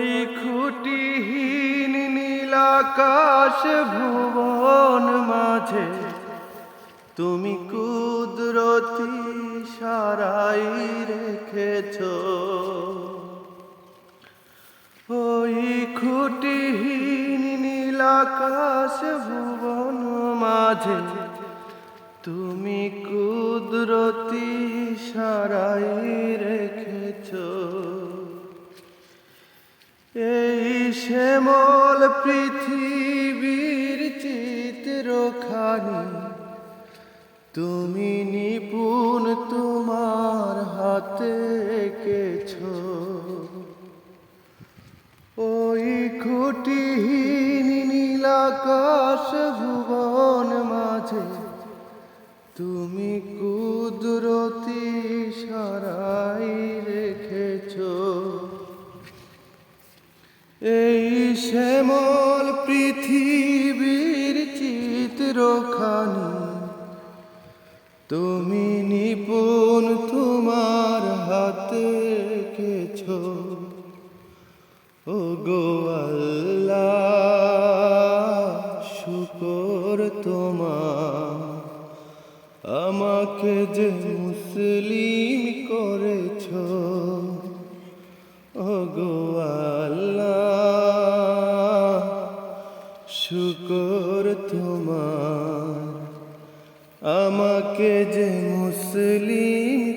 ওই খুঁটিহীন নীলাকাশ ভুবন মাঝে, তুমি কুদরতি সারাই রেখেছ। ওই খুঁটিহীন নীলাকাশ ভুবন মাঝে, তুমি কুদরতি সারাই রেখেছ। এই শ্যামল পৃথিবীর চিত্রখানি তুমি নিপুণ তোমার হাতে কেছ ওই খুঁটিহীন নীলাকাশ ভুবন এই শ্যামল পৃথিবীর চিত্রখানি, তুমি নিপুণ তোমার হাতে কেছ ও গো শুকর তোমার, আমাকে যে মুসলিম করেছ। ও গো আল্লাহ শুকর তোমার আমাকে যে মুসলিম